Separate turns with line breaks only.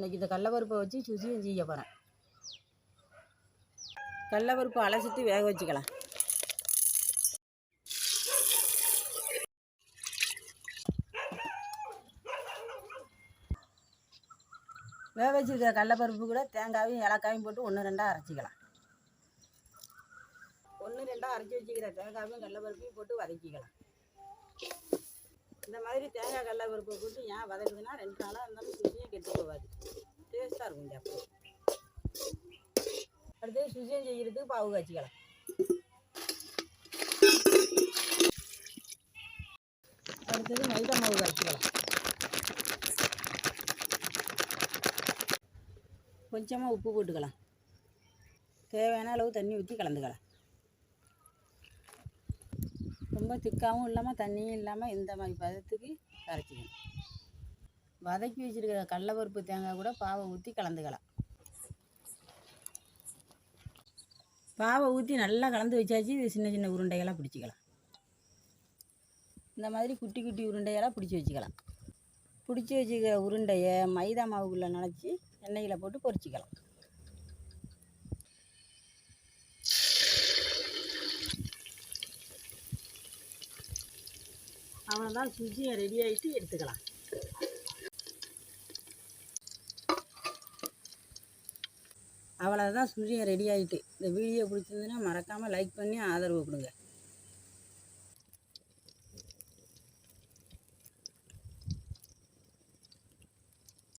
இன்னைக்கு இந்த கடலப்பருப்பை வச்சு சுசியும் செய்ய போகிறேன் கடலப்பருப்பு அலசிட்டு வேக வச்சுக்கலாம். வேக வச்சிருக்கிற கடலப்பருப்பு கூட தேங்காயும் ஏலக்காயும் போட்டு ஒன்று ரெண்டாக அரைச்சிக்கலாம். ஒன்று ரெண்டாக அரைச்சி வச்சுக்கிற தேங்காயும் கடலப்பருப்பையும் போட்டு வதக்கிக்கலாம். இந்த மாதிரி தேங்காய் கடலப்பருப்பை போட்டு ஏன் வதக்குதுன்னா ரெண்டு நாளாக இருந்தாலும் சுசியும் கெட்டு இருக்கும் இந்த அடுத்து சுஜியம் செய்கிறதுக்கு பாவு காய்ச்சிக்கலாம் அடுத்தது மைதா மாவு காய்ச்சிக்கலாம் கொஞ்சமாக உப்பு போட்டுக்கலாம். தேவையான அளவு தண்ணி ஊற்றி கலந்துக்கலாம். ரொம்ப திக்காவும் இல்லாமல் தண்ணியும் இல்லாமல் இந்த மாதிரி பதத்துக்கு கரைச்சிக்கணும் வதக்கி வச்சுருக்கிற கடலப்பருப்பு தேங்காய் கூட பாவை ஊற்றி கலந்துக்கலாம். பாவை ஊற்றி நல்லா கலந்து வச்சாச்சு. இது சின்ன சின்ன உருண்டைகளாக பிடிச்சிக்கலாம். இந்த மாதிரி குட்டி குட்டி உருண்டைகளாக பிடிச்சி வச்சுக்கலாம். பிடிச்சி வச்சுக்கிற உருண்டையை மைதா மாவுக்குள்ளே நினச்சி எண்ணெயில் போட்டு பொரிச்சிக்கலாம். அவ்வளோதான் சுஜியை ரெடி ஆகிட்டு எடுத்துக்கலாம். அவ்வளோதான் சுஜியை ரெடி ஆகிட்டு இந்த வீடியோ பிடிச்சிருந்துன்னா மறக்காமல் லைக் பண்ணி ஆதரவு கொடுங்க.